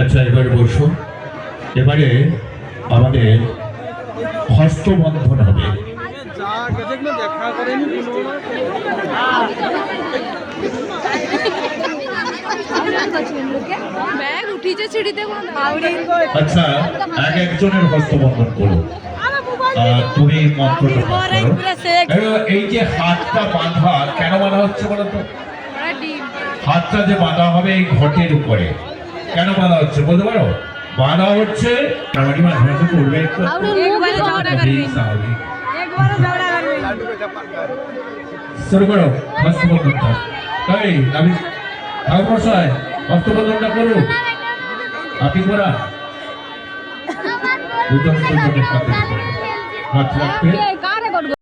আচ্ছা এবারে বসো। এবারে আমাদের হস্তবন্ধন হবে। আচ্ছা এক একজনের হস্তবন্ধন করো তুমি মন্ত্রটা এই যে হাতটা বাঁধা কেন বাঁধা হচ্ছে বলো তো হাতটা যে বাঁধা হবে এই ঘটের উপরে। কেন বাঁধা হচ্ছে বলতে পারো? বাঁধা হচ্ছে মাঝে মাঝে করবে শুরু করো। হস্তবন্ধনটা তাই আমি ঠাকুর মশাই হস্তবন্ধনটা করুন আপনি করা? দুজন দুজনের হাতে हाथ रखते